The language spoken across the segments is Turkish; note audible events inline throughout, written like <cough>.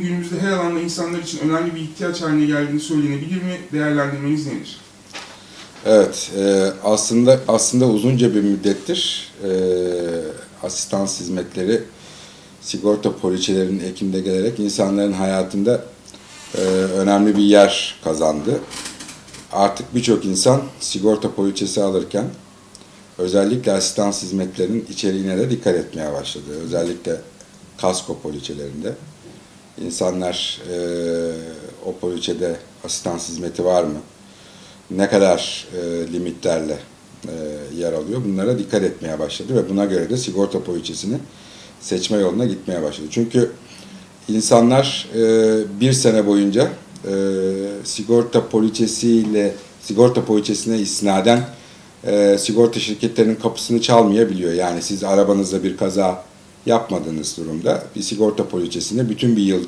günümüzde her alanda insanlar için önemli bir ihtiyaç haline geldiğini söylenebilir mi? Değerlendirmeniz nedir? Evet, e, aslında aslında uzunca bir müddettir e, asistans hizmetleri sigorta poliçelerinin ekinde gelerek insanların hayatında e, önemli bir yer kazandı. Artık birçok insan sigorta poliçesi alırken özellikle asistans hizmetlerinin içeriğine de dikkat etmeye başladı. Özellikle kasko poliçelerinde. İnsanlar e, o poliçede asistans hizmeti var mı? ne kadar e, limitlerle e, yer alıyor bunlara dikkat etmeye başladı ve buna göre de sigorta poliçesini seçme yoluna gitmeye başladı. Çünkü insanlar e, bir sene boyunca e, sigorta poliçesiyle sigorta poliçesine isnaden e, sigorta şirketlerinin kapısını çalmayabiliyor. Yani siz arabanızda bir kaza yapmadığınız durumda bir sigorta poliçesine bütün bir yıl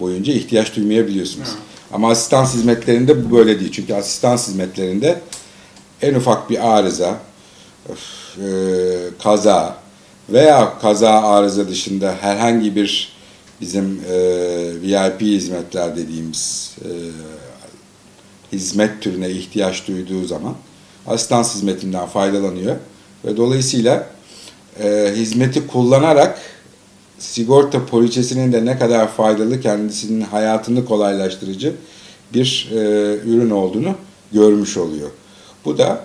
boyunca ihtiyaç duymayabiliyorsunuz. Evet. Ama asistans hizmetlerinde bu böyle değil. Çünkü asistans hizmetlerinde en ufak bir arıza, öf, e, kaza veya kaza arıza dışında herhangi bir bizim e, VIP hizmetler dediğimiz e, hizmet türüne ihtiyaç duyduğu zaman asistans hizmetinden faydalanıyor ve dolayısıyla e, hizmeti kullanarak sigorta poliçesinin de ne kadar faydalı kendisinin hayatını kolaylaştırıcı bir e, ürün olduğunu görmüş oluyor. Bu da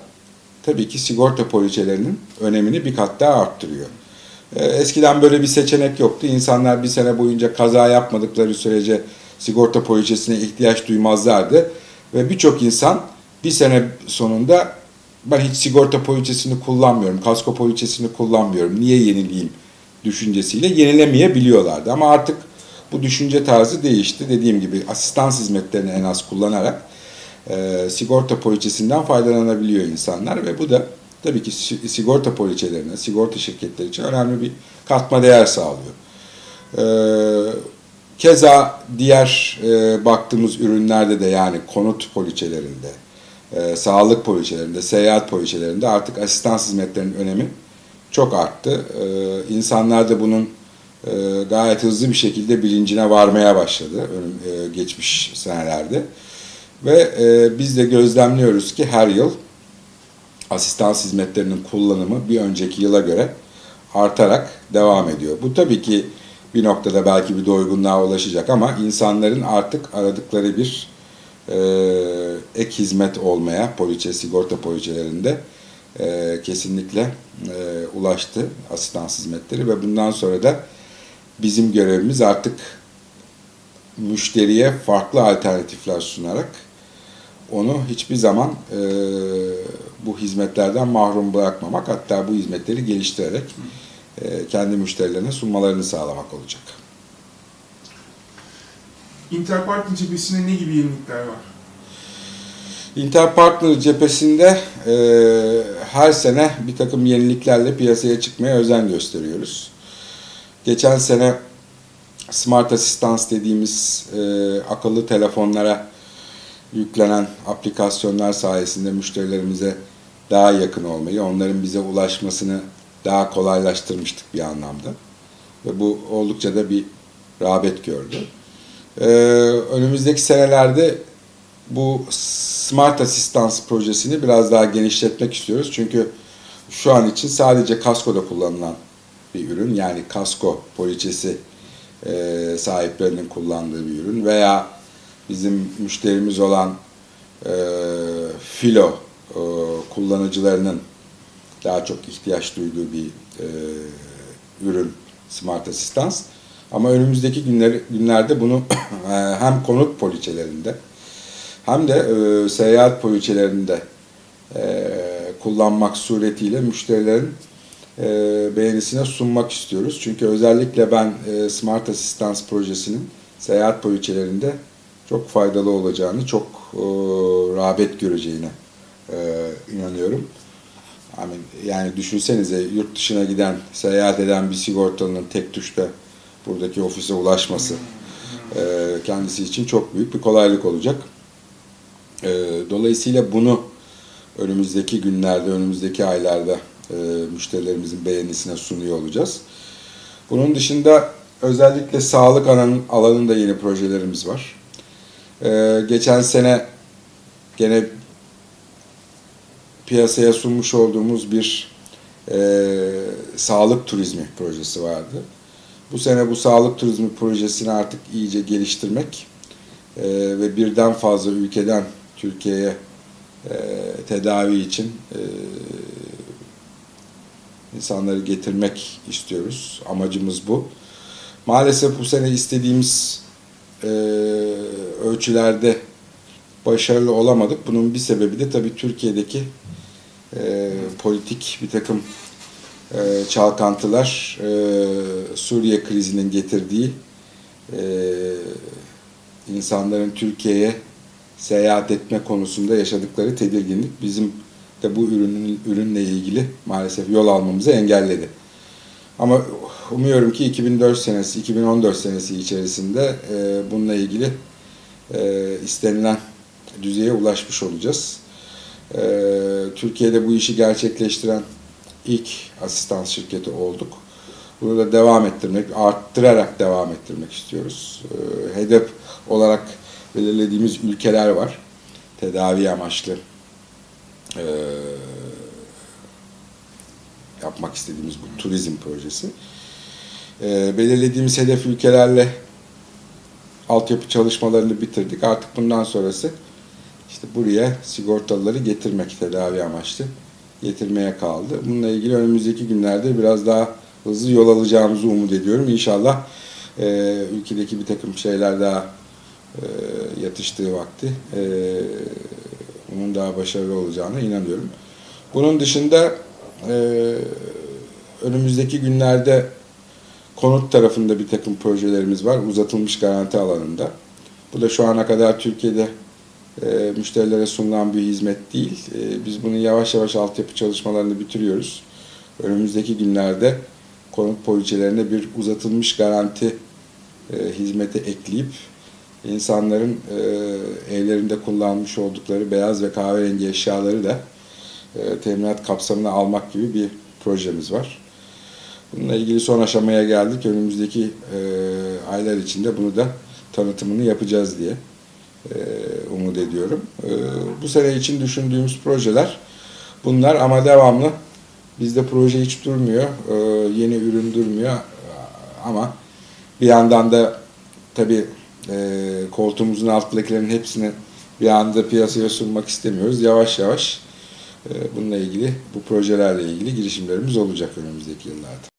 tabii ki sigorta poliçelerinin önemini bir kat daha arttırıyor. E, eskiden böyle bir seçenek yoktu. İnsanlar bir sene boyunca kaza yapmadıkları sürece sigorta poliçesine ihtiyaç duymazlardı. Ve birçok insan bir sene sonunda ben hiç sigorta poliçesini kullanmıyorum, kasko poliçesini kullanmıyorum, niye yenileyim düşüncesiyle yenilemeyebiliyorlardı. Ama artık bu düşünce tarzı değişti. Dediğim gibi asistans hizmetlerini en az kullanarak e, sigorta poliçesinden faydalanabiliyor insanlar ve bu da tabii ki si- sigorta poliçelerine, sigorta şirketleri için önemli bir katma değer sağlıyor. E, keza diğer e, baktığımız ürünlerde de yani konut poliçelerinde, e, sağlık poliçelerinde, seyahat poliçelerinde artık asistans hizmetlerinin önemi çok arttı. Ee, insanlar da bunun e, gayet hızlı bir şekilde bilincine varmaya başladı e, geçmiş senelerde. Ve e, biz de gözlemliyoruz ki her yıl asistans hizmetlerinin kullanımı bir önceki yıla göre artarak devam ediyor. Bu tabii ki bir noktada belki bir doygunluğa ulaşacak ama insanların artık aradıkları bir e, ek hizmet olmaya poliçe, sigorta poliçelerinde e, kesinlikle e, ulaştı asistans hizmetleri ve bundan sonra da bizim görevimiz artık müşteriye farklı alternatifler sunarak onu hiçbir zaman e, bu hizmetlerden mahrum bırakmamak hatta bu hizmetleri geliştirerek e, kendi müşterilerine sunmalarını sağlamak olacak. Interpartner cephesinde ne gibi yenilikler var? Interpartner cephesinde e, her sene bir takım yeniliklerle piyasaya çıkmaya özen gösteriyoruz. Geçen sene Smart Assistance dediğimiz e, akıllı telefonlara yüklenen aplikasyonlar sayesinde müşterilerimize daha yakın olmayı, onların bize ulaşmasını daha kolaylaştırmıştık bir anlamda. Ve bu oldukça da bir rağbet gördü. Ee, önümüzdeki senelerde bu Smart Assistance projesini biraz daha genişletmek istiyoruz. Çünkü şu an için sadece kaskoda kullanılan bir ürün. Yani kasko poliçesi e, sahiplerinin kullandığı bir ürün. Veya bizim müşterimiz olan e, filo e, kullanıcılarının daha çok ihtiyaç duyduğu bir e, ürün Smart Assistance. Ama önümüzdeki günler, günlerde bunu <clears throat> e, hem konut poliçelerinde hem de e, seyahat poliçelerinde e, kullanmak suretiyle müşterilerin e, beğenisine sunmak istiyoruz. Çünkü özellikle ben e, Smart Assistance projesinin seyahat poliçelerinde çok faydalı olacağını, çok e, rağbet göreceğine e, inanıyorum. Yani, düşünsenize yurt dışına giden, seyahat eden bir sigortalının tek tuşta buradaki ofise ulaşması e, kendisi için çok büyük bir kolaylık olacak. E, dolayısıyla bunu önümüzdeki günlerde, önümüzdeki aylarda e, müşterilerimizin beğenisine sunuyor olacağız. Bunun dışında özellikle sağlık alanın, alanında yeni projelerimiz var. Ee, geçen sene gene piyasaya sunmuş olduğumuz bir e, sağlık turizmi projesi vardı. Bu sene bu sağlık turizmi projesini artık iyice geliştirmek e, ve birden fazla ülkeden Türkiye'ye e, tedavi için e, insanları getirmek istiyoruz. Amacımız bu. Maalesef bu sene istediğimiz e, ölçülerde başarılı olamadık. Bunun bir sebebi de tabii Türkiye'deki e, politik bir takım e, çalkantılar, e, Suriye krizinin getirdiği e, insanların Türkiye'ye seyahat etme konusunda yaşadıkları tedirginlik bizim de bu ürünün ürünle ilgili maalesef yol almamızı engelledi. Ama umuyorum ki 2004 senesi, 2014 senesi içerisinde e, bununla ilgili e, istenilen düzeye ulaşmış olacağız. E, Türkiye'de bu işi gerçekleştiren ilk asistans şirketi olduk. Bunu da devam ettirmek, arttırarak devam ettirmek istiyoruz. E, hedef olarak belirlediğimiz ülkeler var. Tedavi amaçlı e, yapmak istediğimiz bu turizm projesi. E, belirlediğimiz hedef ülkelerle altyapı çalışmalarını bitirdik. Artık bundan sonrası işte buraya sigortalıları getirmek tedavi amaçlı getirmeye kaldı. Bununla ilgili önümüzdeki günlerde biraz daha hızlı yol alacağımızı umut ediyorum. İnşallah e, ülkedeki bir takım şeyler daha e, yatıştığı vakti e, onun daha başarılı olacağına inanıyorum. Bunun dışında e, önümüzdeki günlerde konut tarafında bir takım projelerimiz var. Uzatılmış garanti alanında. Bu da şu ana kadar Türkiye'de e, müşterilere sunulan bir hizmet değil. E, biz bunu yavaş yavaş altyapı çalışmalarını bitiriyoruz. Önümüzdeki günlerde konut poliçelerine bir uzatılmış garanti e, hizmeti ekleyip insanların e, evlerinde kullanmış oldukları beyaz ve kahverengi eşyaları da e, teminat kapsamına almak gibi bir projemiz var. Bununla ilgili son aşamaya geldik. Önümüzdeki e, aylar içinde bunu da tanıtımını yapacağız diye umut ediyorum. E, bu sene için düşündüğümüz projeler bunlar ama devamlı bizde proje hiç durmuyor. E, yeni ürün durmuyor ama bir yandan da tabii e, koltuğumuzun altındakilerin hepsini bir anda piyasaya sunmak istemiyoruz. Yavaş yavaş e, bununla ilgili, bu projelerle ilgili girişimlerimiz olacak önümüzdeki yıllarda.